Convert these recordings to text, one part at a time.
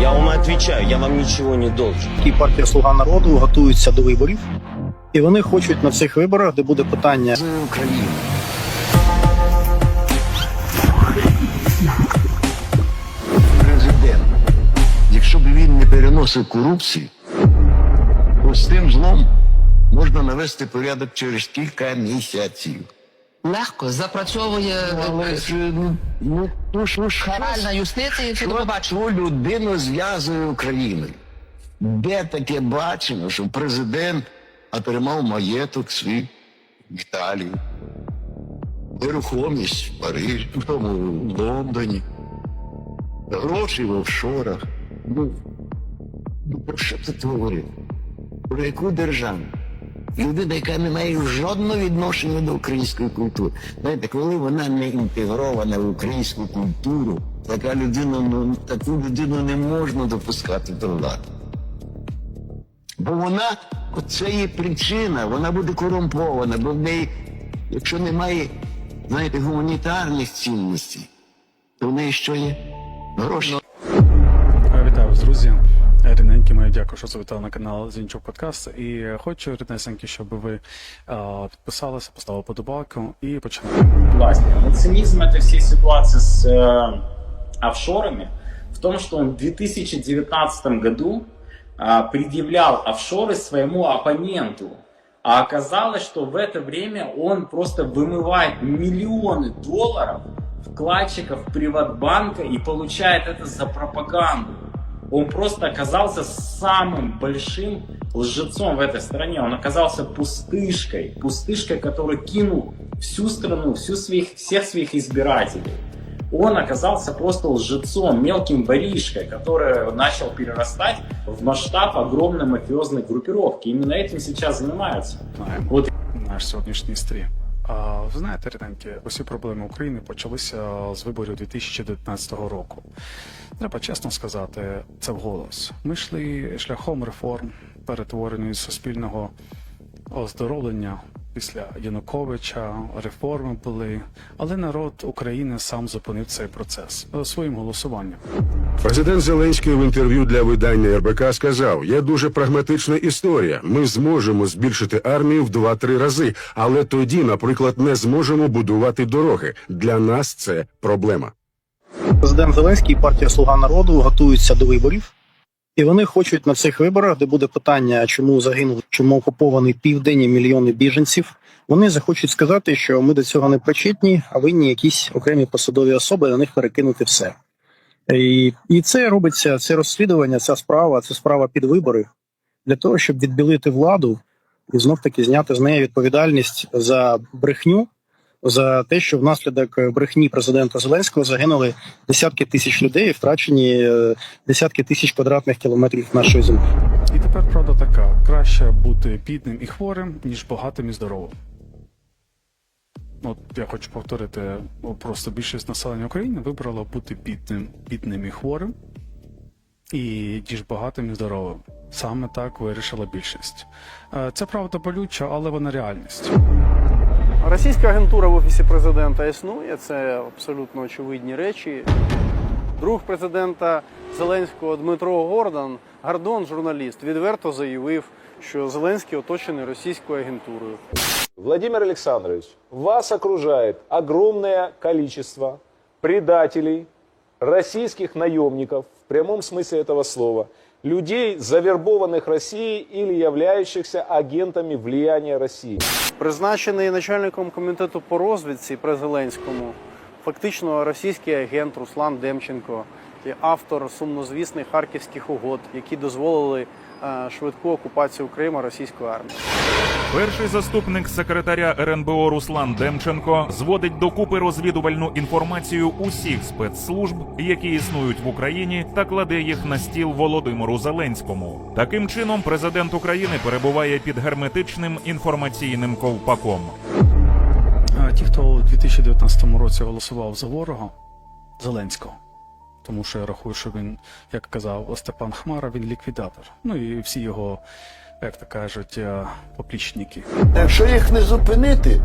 Я вам отвечаю, я вам ничего не должен. і партія Слуга народу готуються до виборів, і вони хочуть на цих виборах, де буде питання За Украину. президент, якщо б він не переносив корупції, то з тим злом можна навести порядок через кілька місяців. Легко запрацьовує Але ж ну, ну, ну, ж каральна юстиція, чи побачимо. людину зв'язує Україною? Де таке бачено, що президент отримав маєток свій в Італії, нерухомість в Парижі, в тому в Лондоні, гроші в офшорах. Ну, ну про що тут говорити? Про яку державу? Людина, яка не має жодного відношення до української культури. Знаєте, коли вона не інтегрована в українську культуру, така людина, ну, таку людину не можна допускати до влади. Бо вона, це є причина, вона буде корумпована, бо в неї, якщо немає, знаєте, гуманітарних цінностей, то в неї що є? Гроші. Е, Рідненькі мої дякую, що завітали на канал Зінчук Подкаст. І е, хочу ріднесенькі, щоб ви е, підписалися, поставили подобайку і починаємо. власти. Но цинизм этой всей ситуации с э, офшорами в том, что он в 2019 году а, предъявлял офшоры своему оппоненту. А оказалось, что в это время он просто вымывает миллионы долларов вкладчиков Приватбанка и получает это за пропаганду. Он просто оказался самым большим лжецом в этой стране. Он оказался пустышкой. Пустышкой, который кинул всю страну, всю своих, всех своих избирателей. Он оказался просто лжецом, мелким воришкой, который начал перерастать в масштаб огромной мафиозной группировки. Именно этим сейчас занимаются. Знаємо Вот наш сьогоднішній стрім. Ви знаєте, рідненькі, усі проблеми України почалися з виборів 2019 року. Треба чесно сказати, це вголос. Ми йшли шляхом реформ, перетворення суспільного оздоровлення після Януковича, реформи були, але народ України сам зупинив цей процес е, своїм голосуванням. Президент Зеленський в інтерв'ю для видання РБК сказав: є дуже прагматична історія. Ми зможемо збільшити армію в 2-3 рази, але тоді, наприклад, не зможемо будувати дороги. Для нас це проблема. президент Зеленський і партія Слуга народу готуються до виборів, і вони хочуть на цих виборах, де буде питання, чому загинули, чому окупований південь і мільйони біженців. Вони захочуть сказати, що ми до цього не причетні, а винні якісь окремі посадові особи на них перекинути все. І, і це робиться це розслідування, ця справа, це справа під вибори для того, щоб відбілити владу і знов таки зняти з неї відповідальність за брехню, за те, що внаслідок брехні президента Зеленського загинули десятки тисяч людей, і втрачені е, десятки тисяч квадратних кілометрів нашої землі. І тепер правда така: краще бути бідним і хворим, ніж багатим і здоровим. От я хочу повторити, просто більшість населення України вибрала бути бідним, бідним і хворим, і ніж багатим і здоровим. Саме так вирішила більшість. Е, Це правда болюча, але вона реальність. Російська агентура в офісі президента існує, це абсолютно очевидні речі. Друг президента Зеленського Дмитро Гордон, Гордон, журналіст, відверто заявив, що Зеленський оточений російською агентурою. Владимир Александрович, вас окружает огромное количество предателей, российских наемников, в прямом смысле этого слова, людей, завербованных Россией или являющихся агентами влияния России. Призначений начальником комітету по розвідці при Зеленському, фактично російський агент Руслан Демченко, і автор сумнозвісних харківських угод, які дозволили е, швидку окупацію Криму російською армією. Перший заступник секретаря РНБО Руслан Демченко зводить докупи розвідувальну інформацію усіх спецслужб, які існують в Україні, та кладе їх на стіл Володимиру Зеленському. Таким чином, президент України перебуває під герметичним інформаційним ковпаком. Е, Ті, хто у 2019 році голосував за ворога Зеленського, тому що я рахую, що він, як казав Степан Хмара, він ліквідатор. Ну і всі його, як то кажуть, е, поплічники. Якщо їх не зупинити,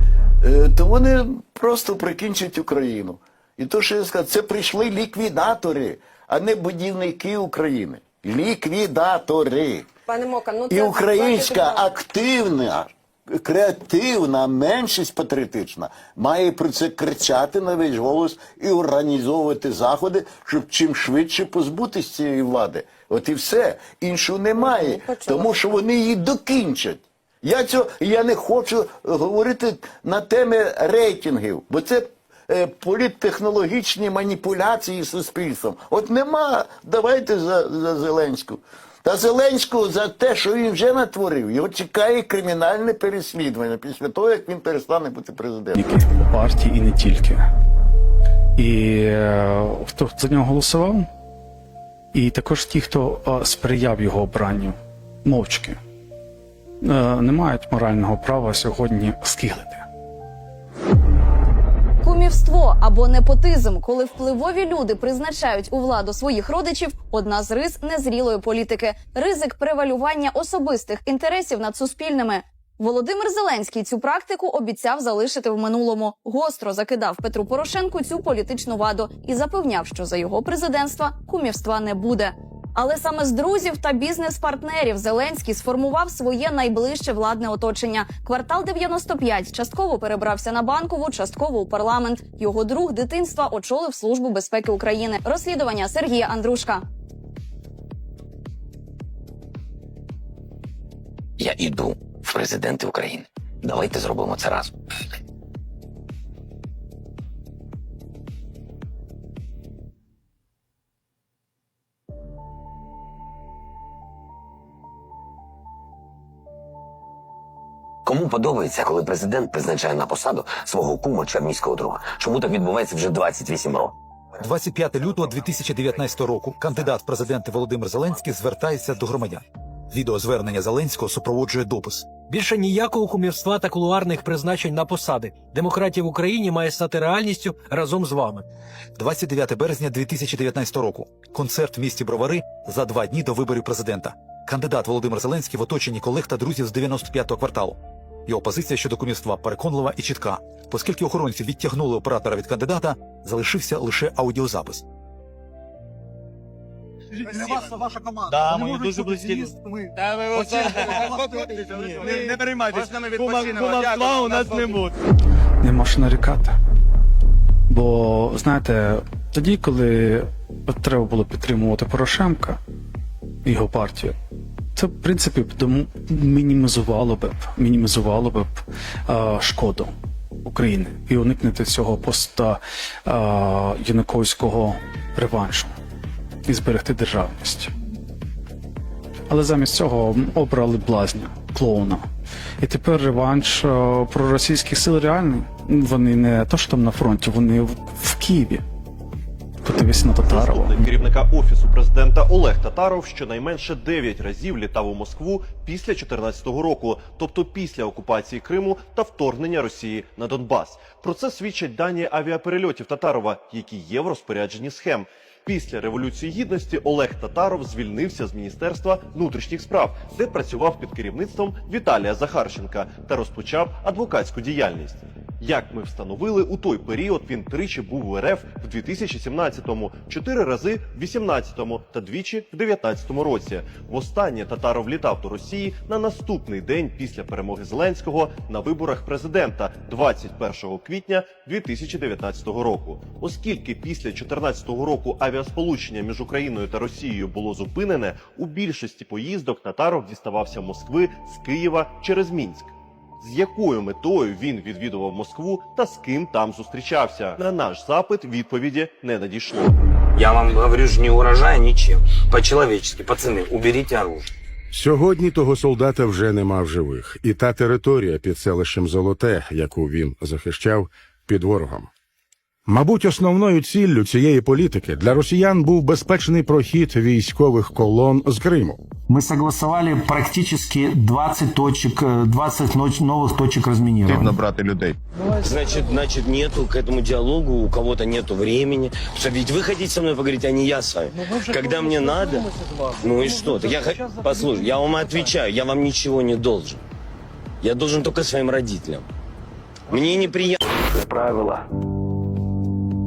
е, то вони просто прикінчать Україну. І то, що я сказав, це прийшли ліквідатори, а не будівники України. Ліквідатори. Пане Мока, ну І українська активна, креативна меншість патріотична має про це кричати на весь голос і організовувати заходи, щоб чим швидше позбутися цієї влади. От і все. Іншого немає, тому що вони її докінчать. Я цього я не хочу говорити на теми рейтингів, бо це е, політтехнологічні маніпуляції з суспільством. От нема, давайте за, за Зеленську. Та Зеленського за те, що він вже натворив, його чекає кримінальне переслідування після того, як він перестане бути президентом. Партії і не тільки. І е, хто за нього голосував, і також ті, хто е, сприяв його обранню мовчки, е, не мають морального права сьогодні скиглити. Кумівство або непотизм, коли впливові люди призначають у владу своїх родичів, одна з рис незрілої політики, ризик превалювання особистих інтересів над суспільними. Володимир Зеленський цю практику обіцяв залишити в минулому. Гостро закидав Петру Порошенку цю політичну ваду і запевняв, що за його президентства кумівства не буде. Але саме з друзів та бізнес-партнерів Зеленський сформував своє найближче владне оточення. Квартал 95 частково перебрався на банкову, частково у парламент. Його друг дитинства очолив службу безпеки України. Розслідування Сергія Андрушка. Я іду в президенти України. Давайте зробимо це разом. Кому подобається, коли президент призначає на посаду свого кума чи армійського друга? Чому так відбувається вже 28 років? 25 лютого 2019 року кандидат в президенти Володимир Зеленський звертається до громадян. Відеозвернення Зеленського супроводжує допис. Більше ніякого кумівства та кулуарних призначень на посади. Демократія в Україні має стати реальністю разом з вами. 29 березня 2019 року. Концерт в місті Бровари за два дні до виборів президента. Кандидат Володимир Зеленський в оточенні колег та друзів з 95-го кварталу. Його позиція щодо кумівства переконлива і чітка. Оскільки охоронці відтягнули оператора від кандидата, залишився лише аудіозапис. Для вас ваша команда. Да, ми дуже близькі. Не переймайтесь. Кумовства у нас не буде. Нема що нарікати. Бо, знаєте, тоді, коли треба було підтримувати Порошенка і його партію, це, в принципі, мінімізувало би, мінімізувало би е, шкоду України і уникнути цього поста е, Януковського реваншу і зберегти державність. Але замість цього обрали блазня, клоуна. І тепер реванш проросійських сил реальний. Вони не то, що там на фронті, вони в Києві. Подивись на Татарова. Керівника офісу президента Олег Татаров щонайменше 9 разів літав у Москву після 2014 року, тобто після окупації Криму та вторгнення Росії на Донбас. Про це свідчать дані авіаперельотів Татарова, які є в розпорядженні схем. Після революції гідності Олег Татаров звільнився з міністерства внутрішніх справ, де працював під керівництвом Віталія Захарченка та розпочав адвокатську діяльність. Як ми встановили, у той період він тричі був в РФ в 2017-му, чотири рази в 18-му та двічі в 19-му році. Востаннє Татаров літав до Росії на наступний день після перемоги Зеленського на виборах президента 21 квітня 2019 року. Оскільки після 2014 року авіасполучення між Україною та Росією було зупинене, у більшості поїздок Татаров діставався Москви з Києва через Мінськ. З якою метою він відвідував Москву та з ким там зустрічався? На наш запит відповіді не надійшло. Я вам говорю ж не урожай нічим. По-человечески, пацани, уберите оружие. Сьогодні того солдата вже нема в живих, і та територія під селищем Золоте, яку він захищав, під ворогом. Мабуть, основною ціллю цієї політики для росіян був безпечний прохід військових колон з Криму. Ми согласували практично 20 точок, 20 нових точок розмінірування. брати людей. Значит, значит, нету к этому диалогу, у кого-то нету времени. Потому ведь вы хотите со мной поговорить, а не я с вами. Когда мне надо, ну и что? Так я, послушай, я вам отвечаю, я вам ничего не должен. Я должен только своим родителям. Мне неприятно. Правила.